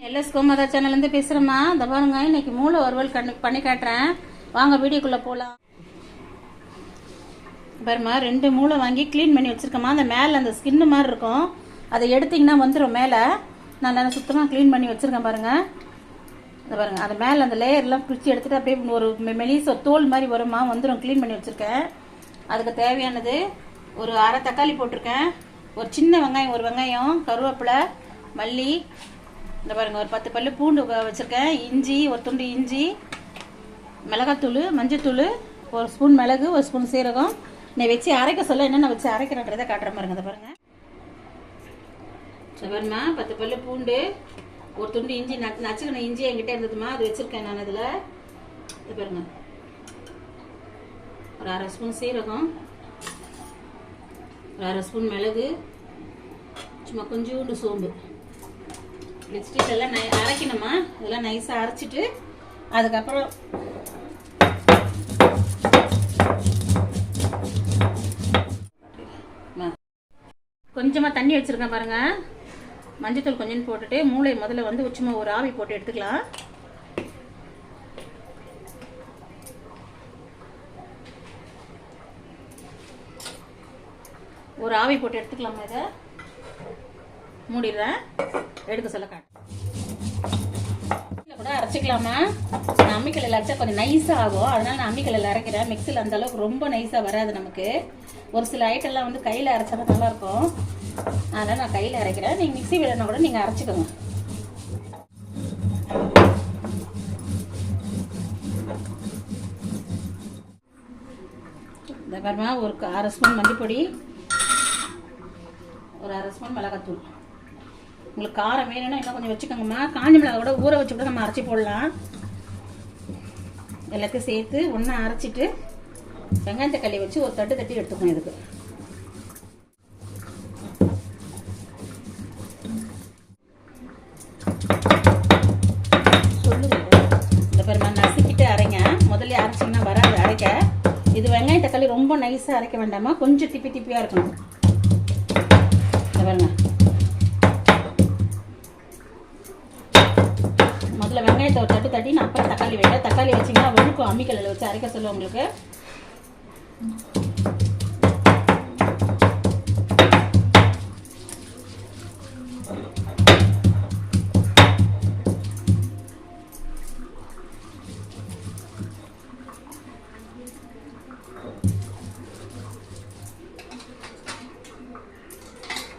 LS கோமாதா சேனல்லேருந்து பேசுகிறேம்மா இந்த பாருங்க இன்னைக்கு மூளை வறுவல் கண் பண்ணி காட்டுறேன். வாங்க வீடியோக்குள்ளே போகலாம் பாருமா ரெண்டு மூளை வாங்கி க்ளீன் பண்ணி வச்சுருக்கேம்மா. அந்த மேலே அந்த ஸ்கின்னு மாதிரி இருக்கும். அதை எடுத்திங்கன்னா வந்துடும் மேலே. நான் நல்லா சுத்தமாக க்ளீன் பண்ணி வச்சுருக்கேன் பாருங்கள் இந்த பாருங்கள் அந்த மேலே அந்த லேயர்லாம் பிடிச்சி எடுத்துகிட்டு அப்படியே ஒரு மெ- மெலிச தோல் மாதிரி வருமா வந்துடும் க்ளீன் பண்ணி வச்சுருக்கேன். அதுக்கு தேவையானது ஒரு அரை தக்காளி போட்டிருக்கேன். ஒரு சின்ன வெங்காயம் ஒரு வெங்காயம் கருவேப்பிலை மல்லி இந்த பாருங்க ஒரு பத்து பல்லு பூண்டு வச்சுருக்கேன். இஞ்சி ஒரு துண்டு இஞ்சி மிளகாத்தூள் மஞ்சத்தூள் ஒரு ஸ்பூன் மிளகு ஒரு ஸ்பூன் சீரகம். நான் வச்சு அரைக்க சொல்ல என்னென்ன வச்சு அரைக்கிறேன்றதை காட்டுற பாருங்க இந்த பாருங்க. இந்த பாருமா பத்து பல்லு பூண்டு ஒரு துண்டு இஞ்சி நச்சு நச்சுக்கணும் இஞ்சி என்கிட்ட இருந்ததுமா அது வச்சுருக்கேன் நான் அதில் இது பாருங்க. ஒரு அரை ஸ்பூன் சீரகம் ஒரு அரை ஸ்பூன் மிளகு சும்மா கொஞ்சோண்டு சோம்பு. வச்சுட்டு இதெல்லாம் நை அரைக்கணுமா? இதெல்லாம் நைஸாக அரைச்சிட்டு அதுக்கப்புறம் கொஞ்சமாக தண்ணி வச்சுருக்கேன் பாருங்கள் மஞ்சத்தூள் கொஞ்சம் போட்டுட்டு மூளை முதல்ல வந்து சும்மா ஒரு ஆவி போட்டு எடுத்துக்கலாம். ஒரு ஆவி போட்டு எடுத்துக்கலாமா இதை? மூடிடுறேன். எடுக்க சொல்ல காட்டு. கூட அரைச்சிக்கலாமா? நான் அம்மிக்கல்லில் அரைச்சா கொஞ்சம் நைஸாக ஆகும். அதனால நான் அம்மிக்கல்லில் அரைக்கிறேன். மிக்சியில் அந்த அளவுக்கு ரொம்ப நைஸாக வராது நமக்கு. ஒரு சில ஐட்டம்லாம் வந்து கையில் அரைச்சா தான் நல்லாயிருக்கும். அதனால் நான் கையில் அரைக்கிறேன். நீங்கள் மிக்ஸி வேணும்னா கூட நீங்கள் அரைச்சிக்கோங்க. இந்த பாருமா ஒரு க- அரை ஸ்பூன் மல்லிப்பொடி ஒரு அரை ஸ்பூன் மிளகாத்தூள். உங்களுக்கு காரம் வேணும்னா இன்னும் கொஞ்சம் வச்சுக்கோங்கம்மா. காஞ்ச மிளகா கூட ஊற வச்சு கூட நம்ம அரைச்சி போடலாம். எல்லாத்தையும் சேர்த்து ஒன்றா அரைச்சிட்டு வெங்காயம் தக்காளி வச்சு ஒரு தட்டு தட்டி எடுத்துக்கணும் இதுக்கு. நசுக்கிட்டு அரைங்க. முதல்ல அரைச்சிங்கன்னா வராது அரைக்க. இது வெங்காயம் தக்காளி ரொம்ப நைஸாக அரைக்க வேண்டாமா? கொஞ்சம் திப்பி திப்பியாக இருக்கணும். பாருங்கள் அதில் வெங்காயத்தை ஒரு தட்டு தட்டி நான் அப்புறம் தக்காளி வைக்கிறேன் தக்காளி வச்சிங்கன்னா வெளுக்கும் அம்மிக்கல்லில் வச்சு அரைக்க சொல்லுவேன் உங்களுக்கு.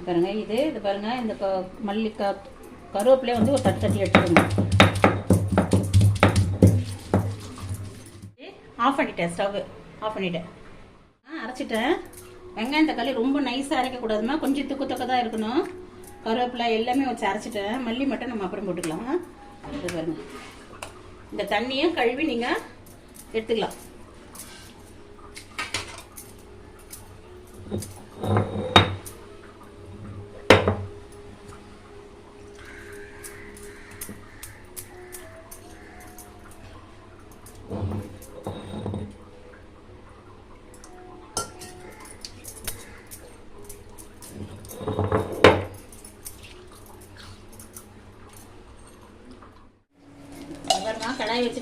பாருங்க இது இது பாருங்க இந்த க- மல்லி க கருவேப்பிலையே வந்து ஒரு தட்டு தட்டி எடுத்துக்கணும் ஆஃப் பண்ணிட்டேன் ஸ்டவ் ஆஃப் பண்ணிட்டேன். ஆ அரைச்சிட்டேன். வெங்காயம் தக்காளி ரொம்ப நைஸாக அரைக்கக்கூடாதுமா. கொஞ்சம் துக்கு துக்க தான் இருக்கணும். கருவேப்பிலை எல்லாமே வச்சு அரைச்சிட்டேன். மல்லி மட்டும் நம்ம அப்புறம் போட்டுக்கலாம். இது பாருங்க. இந்த தண்ணியும் கழுவி நீங்கள் எடுத்துக்கலாம்.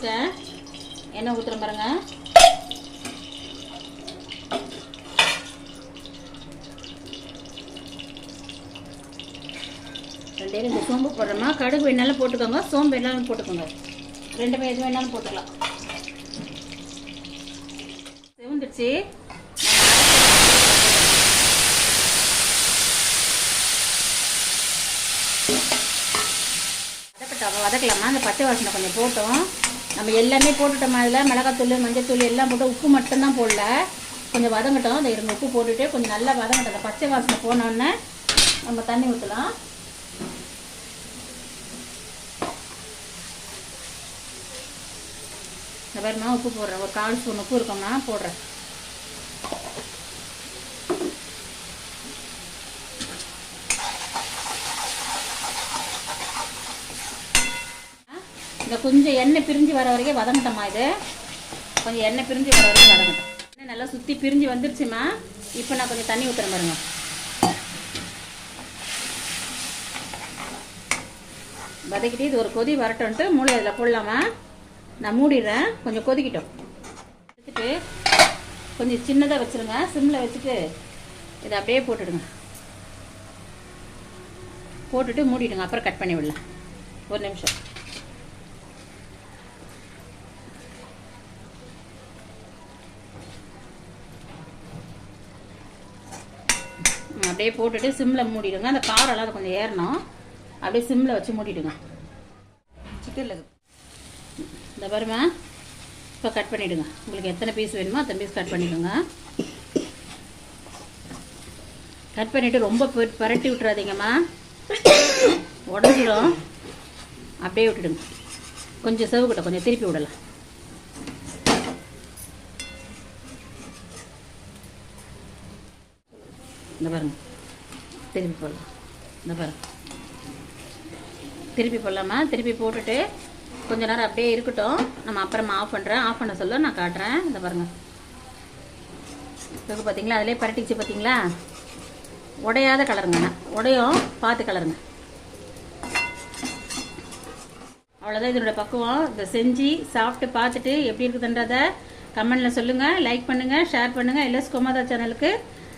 கடாய் எண்ணெய் ஊற்றுற பாருங்க. ரெண்டே ரெண்டு சோம்பு போடுறோமா கடுகு வேணாலும் போட்டுக்கோங்க. சோம்பு வேணாலும் போட்டுக்கோங்க. ரெண்டுமே எது வேணாலும் போட்டுக்கலாம். செவந்துடுச்சு வதக்கலாமா? அந்த பச்சை வாசனை கொஞ்சம் போட்டோம். நம்ம எல்லாமே போட்டுட்டோம் அதில் மிளகாத்தூள் மஞ்சத்தூள் எல்லாம் போட்டு உப்பு மட்டும்தான் போடல. கொஞ்சம் வதங்கட்டும் அந்த இருங்க உப்பு போட்டுட்டு கொஞ்சம் நல்லா வதங்கட்டும் அந்த பச்சை வாசனை போனோடனே நம்ம தண்ணி ஊற்றலாம் இந்த பாருமா உப்பு போடுறேன். ஒரு கால் ஸ்பூன் உப்பு இருக்கோம்னா போடுறேன். இந்த கொஞ்சம் எண்ணெய் பிரிஞ்சு வர வரைக்கும் வதங்கட்டம்மா இது. கொஞ்சம் எண்ணெய் பிரிஞ்சு வர வரைக்கும் வதங்கட்டும். எண்ணெய் நல்லா சுற்றி பிரிஞ்சு வந்துருச்சுமா இப்போ நான் கொஞ்சம் தண்ணி ஊற்றுறேன் பாருங்க. வதக்கிட்டு இது ஒரு கொதி வரட்டும்ட்டு மூளை இதில் போடலாமா? நான் மூடிடுறேன். கொஞ்சம் கொதிக்கிட்டோம். வச்சுட்டு கொஞ்சம் சின்னதாக வச்சுருங்க. சிம்மில் வச்சுட்டு இதை அப்படியே போட்டுடுங்க. போட்டுட்டு மூடிடுங்க. அப்புறம் கட் பண்ணி விடலாம். ஒரு நிமிஷம். அப்படியே போட்டுட்டு சிம்மில் மூடிடுங்க. அந்த காரெல்லாம் அது கொஞ்சம் ஏறணும். அப்படியே சிம்மில் வச்சு மூடிடுங்க. சிக்கனில் இந்த பாருமா இப்போ கட் பண்ணிவிடுங்க உங்களுக்கு எத்தனை பீஸ் வேணுமோ அத்தனை பீஸ் கட் பண்ணிக்கோங்க. கட் பண்ணிவிட்டு ரொம்ப பரட்டி விட்டுறாதீங்கம்மா. உடஞ்சிரும். அப்படியே விட்டுடுங்க. கொஞ்சம் செவக்கிட்ட கொஞ்சம் திருப்பி விடலாம். இந்த பாருங்க. திருப்பி போடலாம் இந்த பாருங்க திருப்பி போடலாமா? திருப்பி போட்டுட்டு கொஞ்ச நேரம் அப்படியே இருக்கட்டும். நம்ம அப்புறமா ஆஃப் பண்ணுறேன் ஆஃப் பண்ண சொல்ல நான் காட்டுறேன். இந்த பாருங்க. இப்போ பார்த்தீங்களா அதிலே பரட்டிச்சு பார்த்தீங்களா உடையாத கலருங்க. உடையும் பார்த்து கலருங்க. அவ்வளோதான் இதனோட பக்குவம். இதை செஞ்சு சாப்பிட்டு பார்த்துட்டு எப்படி இருக்குதுன்றதை கமெண்டில் சொல்லுங்கள் லைக் பண்ணுங்கள் ஷேர் பண்ணுங்கள் எல்எஸ் கோமாதா சேனலுக்கு